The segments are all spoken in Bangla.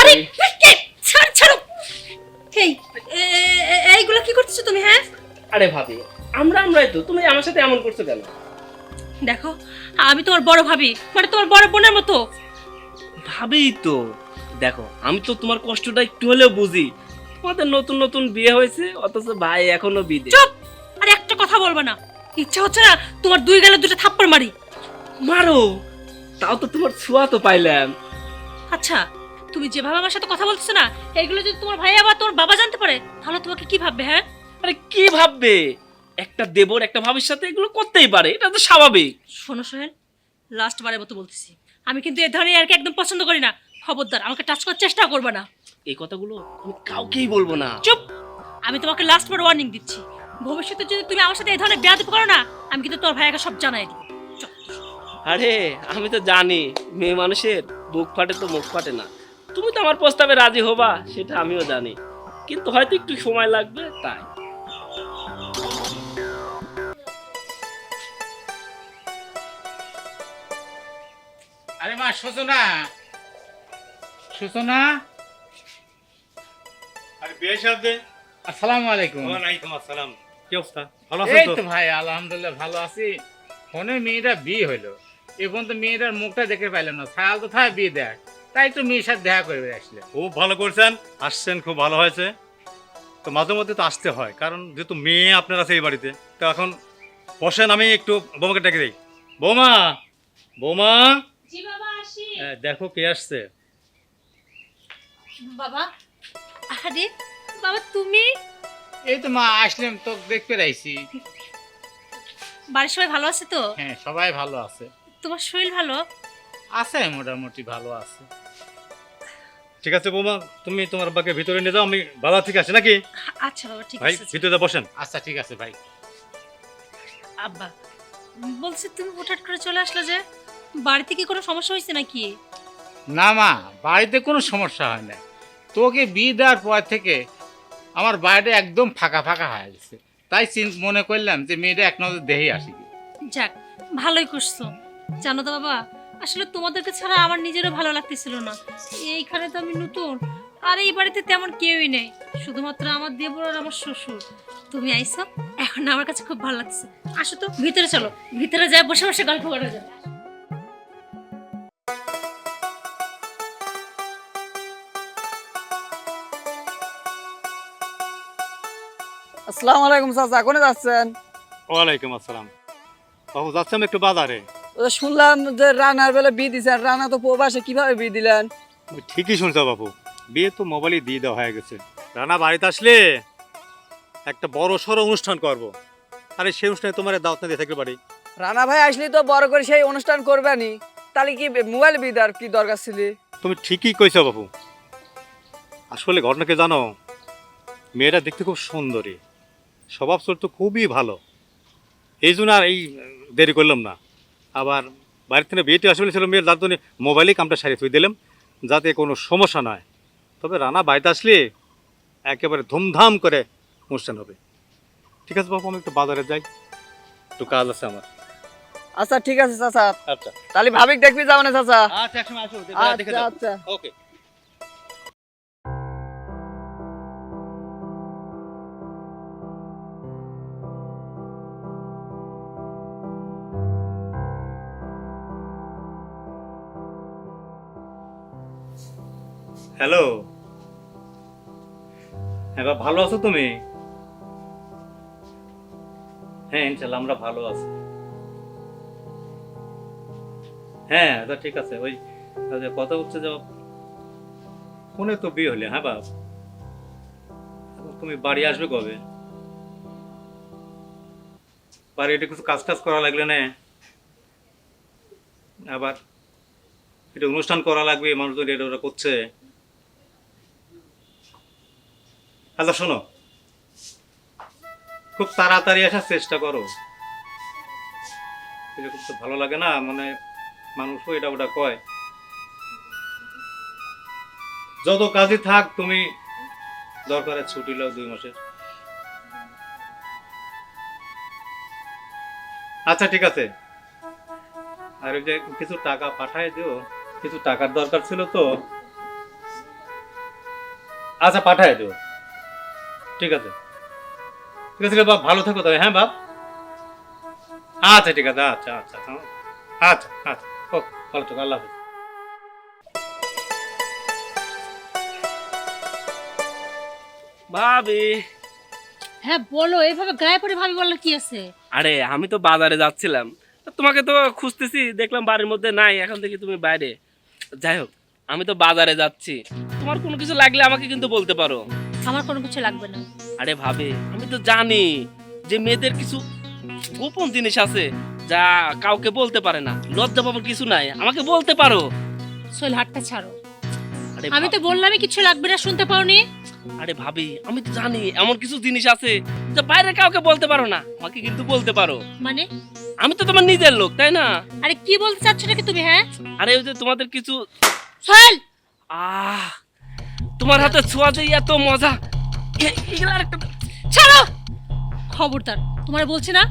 আরে। কে? ছাড় ছাড়ো। এই এইগুলো কি করতেছো তুমি হ্যাঁ? আরে ভাবি আমরা আমরাই তো তুমি আমার সাথে এমন করছ কেন? দেখো আমি তোমার বড় ভাবি মানে তোমার বড় বোনের মতো। ভাবি তো দেখো আমি তো তোমার কষ্টটা একটু হলেও বুঝি। তোমাদের নতুন নতুন বিয়ে হয়েছে অথচ ভাই এখনও বিদে চুপ! আর একটা কথা বলবা না। ইচ্ছা হচ্ছে না তোমার দুই গালে দুটো থাপ্পড় মারি। মারো তাও তো তোমার ছোঁয়া তো পাইলাম। আচ্ছা তুমি যেভাবে আমার সাথে কথা বলছো না এগুলো যদি তোমার ভাই আবার তোমার বাবা জানতে পারে তাহলে তোমাকে কি ভাববে হ্যাঁ? আরে কি ভাববে? একটা দেবর একটা ভাবির সাথে এগুলো করতেই পারে এটা তো স্বাভাবিক। শোনো সোহেল লাস্ট বারের মতো বলতেছি। আমি কিন্তু এ ধরনের আর কি একদম পছন্দ করি না। খবরদার আমাকে টাচ করার চেষ্টা করবে না। এই কথাগুলো আমি কাউকেই বলব না। চুপ! আমি তোমাকে লাস্ট বার ওয়ার্নিং দিচ্ছি। ভবিষ্যতে যদি তুমি আমার সাথে এই ধরনের বেয়াদবি করো না আমি কিন্তু তোর ভাইয়াকে সব জানাই দিব। চল। আরে আমি তো জানি মেয়ে মানুষের বুক ফাটে তো মুখ ফাটে না। আমার প্রস্তাবে রাজি হবা সেটা আমিও জানি। কিন্তু হয়তো একটু সময় লাগবে তাই। আরে মা সূচনা সূচনা আরে বিয়ে সাথে আসসালামু আলাইকুম। ওয়ালাইকুম আসসালাম। কি অবস্থা? ভালো আছেন তো? ভাই আলহামদুলিল্লাহ ভালো আছি। ফোনে মেয়েটা বিয়ে হইল। এখন তো মেয়েটার মুখটা দেখে পাইলাম না। সায়াল তো থায় বিয়ে দেয় তাই একটু মেয়ের সাথে দেখা করবে আসলে। খুব ভালো করছেন আসছেন খুব ভালো হয়েছে। তো মাঝে মধ্যে তো আসতে হয় কারণ যেহেতু মেয়ে আপনার আছে এই বাড়িতে তো এখন বসেন আমি একটু বৌমাকে ডেকে দিই। বৌমা বৌমা। জি বাবা আসি। এ, দেখো কে আসছে। বাবা আরে বাবা তুমি? এই তো মা আসলাম তো দেখতে রাইছি বাড়ির সবাই ভালো আছে তো? হ্যাঁ সবাই ভালো আছে। তোমার শরীর ভালো? আছে মোটামুটি ভালো আছে। ঠিক আছে বৌমা তুমি তোমার বাকে ভিতরে নিয়ে যাও আমি বাবা ঠিক আছে নাকি? আচ্ছা বাবা ঠিক ভাই আছে ভিতরে যা বসেন। আচ্ছা ঠিক আছে ভাই। আব্বা বলছি তুমি হঠাৎ করে চলে আসলে যে বাড়িতে কি কোনো সমস্যা হয়েছে নাকি? না মা বাড়িতে কোনো সমস্যা হয় না। তোকে বিয়ে দেওয়ার পর থেকে আমার বাড়িটা একদম ফাঁকা ফাঁকা হয়ে গেছে। তাই মনে করলাম যে মেয়েটা এক নজর দেখেই আসি। যাক ভালোই করছ। জানো তো বাবা আসলে তোমাদেরকে ছাড়া আমার নিজেরও ভালো লাগতেছিল না। এইখানে তো আমি নতুন। আর এই বাড়িতে তেমন কেউই নেই। শুধুমাত্র আমার দেবর আর আমার শ্বশুর। তুমি আইছো এখন না আমার কাছে খুব ভালো লাগছে আসো তো ভিতরে চলো। ভিতরে যায় বসে বসে গল্প করা যাবে আসসালামু আলাইকুম চাচা কোনে যাচ্ছেন? ওয়ালাইকুম আসসালাম। বাবু যাচ্ছি আমি একটু বাজারে। শুনলাম যে রানার বেলা বিয়ে দিছেন রানা তো প্রবাসে কীভাবে বিয়ে দিলেন? ঠিকই শুনছো বাবু বিয়ে তো মোবাইলে দিয়ে দেওয়া হয়ে গেছে। রানা বাড়িতে আসলে একটা বড় সড়ো অনুষ্ঠান করব। আরে সেই অনুষ্ঠানে তোমার দাওয়াত না দিয়ে থাকতে পারি। রানা ভাই আসলে তো বড় করে সেই অনুষ্ঠান করবেনি তাহলে কি মোবাইল বিয়ে দেওয়ার কি দরকার ছিল? তুমি ঠিকই কইছো বাবু আসলে ঘটনাকে জানো? মেয়েটা দেখতে খুব সুন্দরী। স্বভাব চরিত্র খুবই ভালো। এই জন্য আর এই দেরি করলাম না। আবার বাড়ির থেকে বিয়েটি আসলে ছিল মেয়ের যার জন্য মোবাইলেই কামটা সারিয়ে থুই দিলাম যাতে কোনো সমস্যা নয়। তবে রানা বাড়িতে আসলে একেবারে ধুমধাম করে অনুষ্ঠান হবে। ঠিক আছে বাবু আমি একটু বাজারে যাই। একটু কাজ আছে আমার। আচ্ছা ঠিক আছে চাচা। আচ্ছা। তাহলে ভাবিক দেখবি যাও না চাচা। আচ্ছা একসময় আসো আচ্ছা আচ্ছা। Okay hello? এবার ভালো আছো তুমি? হ্যাঁ ইনশাল্লাহ, আমরা ভালো আছি। হ্যাঁ আচ্ছা ঠিক আছে, ওই কথা হচ্ছে যে, ফোনে তো বিয়ে হলে হ্যাঁ বাপ? তুমি বাড়ি আসবে কবে? বাড়ি এটা কিছু কাজ টাজ করা লাগলে না? আবার এটা অনুষ্ঠান করা লাগবে, মানুষজন এটা ওরা করছে। আচ্ছা শোনো। খুব তাড়াতাড়ি আসার চেষ্টা করো। এরকম তো ভালো লাগে না মানে মানুষও এটা ওটা কয়। যত কাজই থাক, তুমি দরকারে ছুটি লাও দুই মাসের। আচ্ছা ঠিক আছে। আর ওই যে কিছু টাকা পাঠায় দিও, কিছু টাকার দরকার ছিল তো। আচ্ছা পাঠায় দিও। ঠিক আছে। ঠিক আছে রে বাপ ভালো থাকো তবে হ্যাঁ বাপ? আচ্ছা ঠিক আছে আচ্ছা আচ্ছা আচ্ছা আচ্ছা আচ্ছা ও ভালো থাকো আল্লাহ হাফেজ। ভাবি। হ্যাঁ বলো এইভাবে গায়ে পড়ে ভাবি বললে কি আছে? আরে আমি তো বাজারে যাচ্ছিলাম। তোমাকে তো খুঁজতেছি দেখলাম বাড়ির মধ্যে নাই এখন থেকে তুমি বাইরে। যাই হোক আমি তো বাজারে যাচ্ছি। তোমার কোনো কিছু লাগলে আমাকে কিন্তু বলতে পারো। আমার কোনো কিছু লাগবে না। আরে ভাবে আমি তো জানি যে মেয়েদের কিছু গোপন জিনিস আছে যা কাউকে বলতে পারে না। লজ্জা পাবার কিছু নাই আমাকে বলতে পারো। সোহেল হাতটা ছাড়ো। আরে আমি তো বললামই কিছু লাগবে না শুনতে পাওনি। আরে ভাবি আমি তো জানি এমন কিছু জিনিস আছে যা বাইরে কাউকে বলতে পারো না আমাকে কিন্তু বলতে পারো। মানে? আমি তো তোমার নিজের লোক তাই না? আরে কি বলতে চাচ্ছ নাকি তুমি হ্যাঁ? আরে ওই যে তোমাদের কিছু সোহেল! তোমার হাতে ছোঁয়াতে এত মজা। ছাড়ো! খবরদার তোমার বলছি না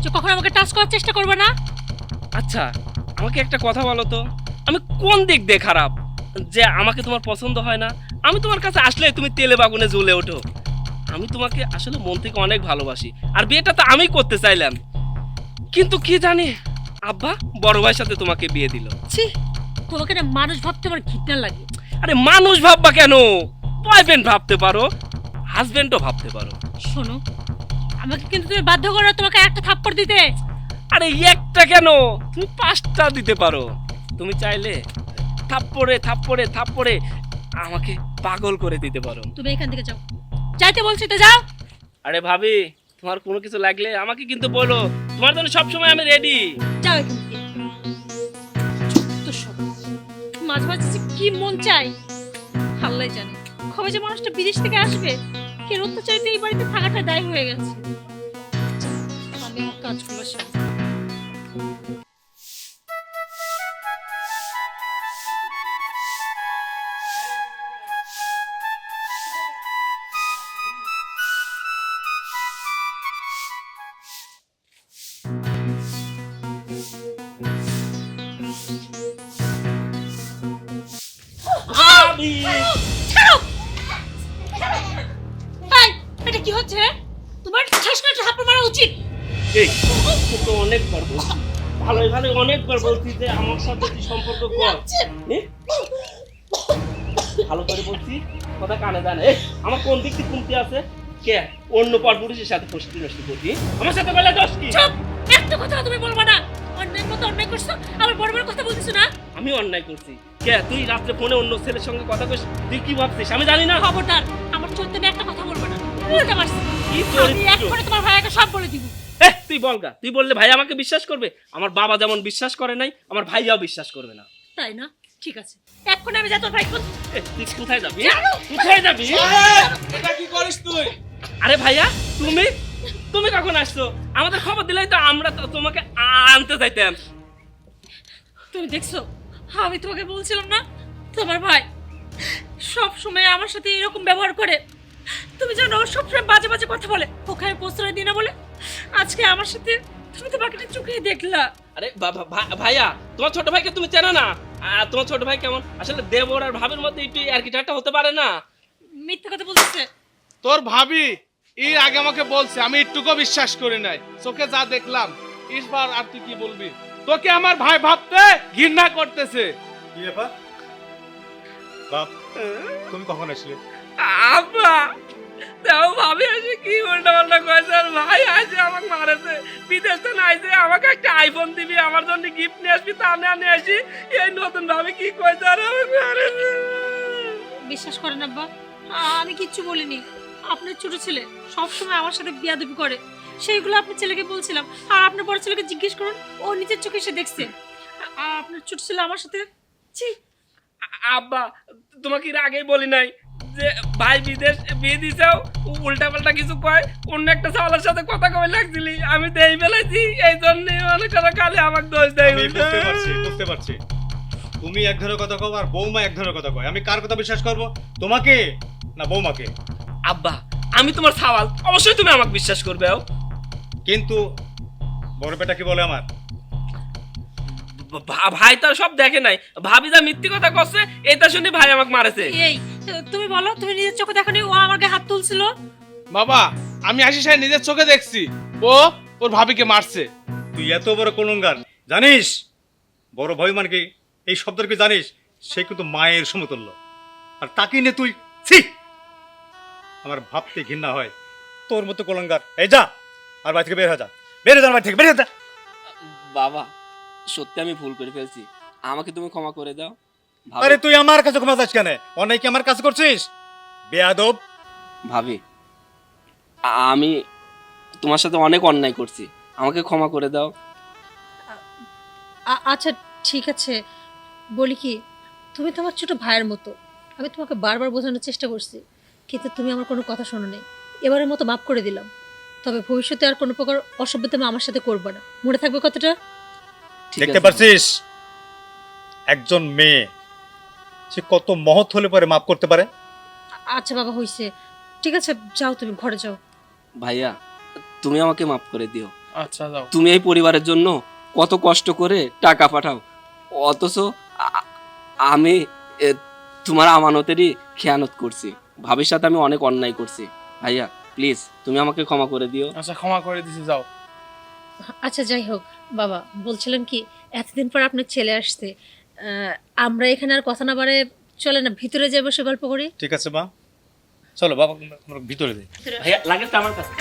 যে কখন আমাকে টাচ করার চেষ্টা করবে না। আচ্ছা আমাকে একটা কথা বলো তো। আমি কোন দিক দিয়ে খারাপ? যে আমাকে তোমার পছন্দ হয় না। আমি তোমার কাছে আসলে তুমি তেলে বাগুনে জ্বলে ওঠো। আমি তোমাকে আসলে মন থেকে অনেক ভালোবাসি। আর বিয়েটা তো আমি করতে চাইলাম। কিন্তু কি জানি আব্বা বড় ভাইয়ের সাথে তোমাকে বিয়ে দিল। ছি তোমাকে না মানুষ ভাবতে আমার ঘৃণা লাগে। আরে মানুষ ভাববা কেন? বয়ফ্রেন্ড ভাবতে পারো হাজবেন্ডও ভাবতে পারো। শোনো আমাকে কিন্তু তুমি বাধ্য করো তোমাকে একটা থাপ্পড় দিতে। আরে একটা কেন? তুমি পাঁচটা দিতে পারো। তুমি চাইলে থাপ্পড়ে থাপ্পড়ে থাপ্পড়ে আমাকে পাগল করে দিতে পারো। তুমি এখান থেকে যাও। যাইতে বলছি তো যাও। আরে ভাবি তোমার কোনো কিছু লাগলে আমাকে কিন্তু বলো। তোমার জন্য সবসময় আমি রেডি যাও এখান মাঝে মাঝে কি মন চায় হাল্লাই জানে খবে যে মানুষটা বিদেশ থেকে আসবে কে অত্যাচারিত এই বাড়িতে থাকাটা দায় হয়ে গেছে আমি আমার কাজগুলো। ছাড়ো এই, এটা কি হচ্ছে? তোমার শেষ করে হাত মারা উচিত। এই তো অনেকবার বলছি। ভালোই ভালোই অনেকবার বলছি যে আমার সাথে তুই সম্পর্ক কর। ভালো করে বলছি কথা কানে জানে আমার কোন দিক থেকে কমতি আছে? কে? অন্য পরপুরুষের সাথে ফষ্টি নষ্টি করবি। আমার সাথে বলে দোষ কি? একটা কথা তুমি বলবা না। মতো অন্যায় করছ? আবার বড় বড় কথা বলতেছো না? আমি অন্যায় করছি। কে তুই রাত্রে ফোনে অন্য ছেলের সঙ্গে কথা কইস? তুই কি ভাবছিস? আমি জানি না। খবরদার আমার চরিত্র একটা কথা বলবা না। উল্টা মারছি কি আমি এক্ষুনি তোমার ভাইয়াকে সব বলে দিব। এ তুই বলগা তুই বললে ভাই আমাকে বিশ্বাস করবে? আমার বাবা যেমন বিশ্বাস করে নাই আমার ভাইয়াও বিশ্বাস করবে না। তাই না? ঠিক আছে। এক্ষুনি আমি যা তোর ভাই কোন- তুই কোথায় যাবি। কোথায় যাবি? এটা কি করিস তুই? আরে ভাইয়া তুমি? তুমি কখন আসছো? আমাদের খবর দিলেই তো আমরা তো তোমাকে আনতে চাইতাম তুমি দেখছ? আমি তোমাকে বলছিলাম না? তোমার ভাই সব সময় আমার সাথে এরকম ব্যবহার করে। তুমি জানো ও সবসময় বাজে বাজে কথা বলে। ওখানে প্রশ্রয় দিই না বলে। আজকে আমার সাথে তুমি তো বাকিটা চোখে দেখলা। আরে ভাইয়া তোমার ছোট ভাইকে তুমি চেনো না? আর তোমার ছোট ভাই কেমন? আসলে দেবর আর ভাবের মধ্যে একটু আর কি ঠাট্টা হতে পারে না। মিথ্যা কথা বলতেছে। তোর ভাবি এর আগে আমাকে বলছে আমি একটুকু বিশ্বাস করি নাই। চোখে যা দেখলাম ইসবার আর তুই কি বলবি? তোকে আমার ভাই ভাবতে ঘৃণা করতেছে। কি ব্যাপার? বাপ তুমি কখন আসলে? আব্বা তাও ভাবি আসে কি উল্টা পাল্টা কয়েছে আর ভাই আসে আমাকে মারেছে বিদেশ থেকে আইছে আমাকে একটা আইফোন দিবি আমার জন্য গিফট নিয়ে আসবি তা না নিয়ে আসি। এই নতুন ভাবে কি কয়েছে আর আমাকে মারেছে। বিশ্বাস করেন আব্বা আমি কিচ্ছু বলিনি। আপনার ছোট ছেলে সবসময় আমার সাথে বিয়াদবি করে। সেইগুলো আপনার ছেলেকে বলছিলাম। আর আপনার বড় ছেলেকে জিজ্ঞেস করুন ও নিজের চোখে সে দেখছে। আ- আপনার ছোট ছেলে আমার সাথে ছি। আব্বা তোমাকে এর আগেই বলি নাই যে ভাই বিদেশ বিয়ে দিছাও উল্টা পাল্টা কিছু কয়। অন্য একটা চাওয়ালের সাথে কথা কবে লাগছিলি আমি তো এই বেলাইছি এই জন্য মনে করো কালে আমাকে দোষ দেয় বুঝতে পারছি বুঝতে পারছি। তুমি এক ধরনের কথা কও আর বৌমা এক ধরনের কথা কয়। আমি কার কথা বিশ্বাস করব? তোমাকে না বৌমাকে? আব্বা আমি তোমার সাওয়াল অবশ্যই তুমি আমাকে বিশ্বাস করবে। কিন্তু বড় বেটা কি বলে আমার? ভাই তো সব দেখে নাই। ভাবি যা মিথ্যে কথা করছে এটা শুনে ভাই আমাকে মারেছে। এই তুমি বলো তুমি নিজের চোখে দেখনি ও আমার গায়ে হাত তুলছিল? বাবা আমি আশিস ভাই নিজের চোখে দেখছি। ও ওর ভাবিকে মারছে। তুই এত বড় কলঙ্গার জানিস? বড় ভয় মানে কি এই শব্দের কি জানিস? সে কিন্তু মায়ের সমতুল্য। আর তাকে নিয়ে তুই ছি! আমার ভাবতে ঘৃণা হয়। তোর মতো কলঙ্গার এই যা আর বাড়ি থেকে বের হয়ে যা। বের হয়ে যা বাড়ি থেকে বের হয়ে যা। বাবা সত্যি আমি ভুল করে ফেলছি। আমাকে তুমি ক্ষমা করে দাও। আরে তুই আমার কাছে ক্ষমা চাস কেন? অনেক আমার কাছে করছিস। বেয়াদব। ভাবি আমি তোমার সাথে অনেক অন্যায় করছি। আমাকে ক্ষমা করে দাও। আচ্ছা ঠিক আছে। বলি কি তুমি তো আমার ছোট ভাইয়ের মতো। আমি তোমাকে বারবার বোঝানোর চেষ্টা করছি। কিন্তু তুমি আমার কোনো কথা শোনো নেই। এবারের মতো মাফ করে দিলাম। তবে ভবিষ্যতে আর কোনো প্রকার অসভ্যতা আমার সাথে করবে না। মনে থাকবে কতটা ঠিক দেখতে পারছিস? একজন মেয়ে। সে কত মহৎ হলে পরে মাফ করতে পারে? আচ্ছা বাবা হইছে। ঠিক আছে যাও তুমি ঘরে যাও। ভাইয়া তুমি আমাকে মাফ করে দিও। আচ্ছা যাও। তুমি এই পরিবারের জন্য কত কষ্ট করে টাকা পাঠাও। অথচ আমি তোমার আমানতেরই খেয়ানত করছি। ভাবির সাথে আমি অনেক অন্যায় করছি। ভাইয়া প্লিজ তুমি আমাকে ক্ষমা করে দিও। আচ্ছা ক্ষমা করে দিছি যাও। আচ্ছা যাই হোক বাবা বলছিলাম কি এতদিন পর আপনার ছেলে আসছে আহ, আমরা এখানে আর কথা না বাড়ে চলে না ভিতরে যাই বসে গল্প করি? ঠিক আছে মা। চলো বাবা আমরা ভিতরে যাই। ভাইয়া লাগে আমার কাছে।